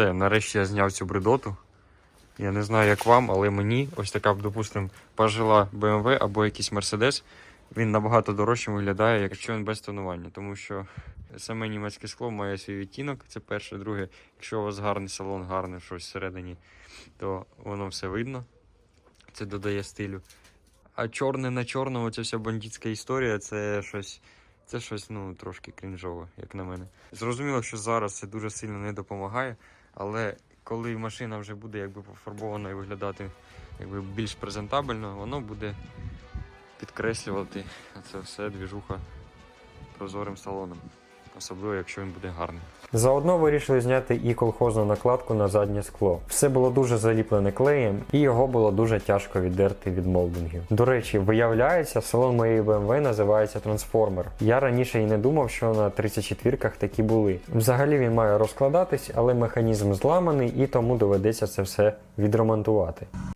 Все, нарешті я зняв цю бредоту. Я не знаю, як вам, але мені ось така, допустимо, пожила BMW або якийсь Mercedes, він набагато дорожче виглядає, якщо він без тонування. Тому що саме німецьке скло має свій відтінок, це перше. Друге, якщо у вас гарний салон, гарне щось всередині, то воно все видно. Це додає стилю. А чорне на чорному, ця вся бандитська історія, це щось. Це щось ну, трошки крінжове, як на мене. Зрозуміло, що зараз це дуже сильно не допомагає, але коли машина вже буде якби пофарбована і виглядати якби більш презентабельно, воно буде підкреслювати це все двіжуха прозорим салоном. Особливо, якщо він буде гарний. Заодно вирішили зняти і колхозну накладку на заднє скло. Все було дуже заліплене клеєм, і його було дуже тяжко віддерти від молдингів. До речі, виявляється, салон моєї BMW називається Трансформер. Я раніше і не думав, що на 34-ках такі були. Взагалі він має розкладатись, але механізм зламаний і тому доведеться це все відремонтувати.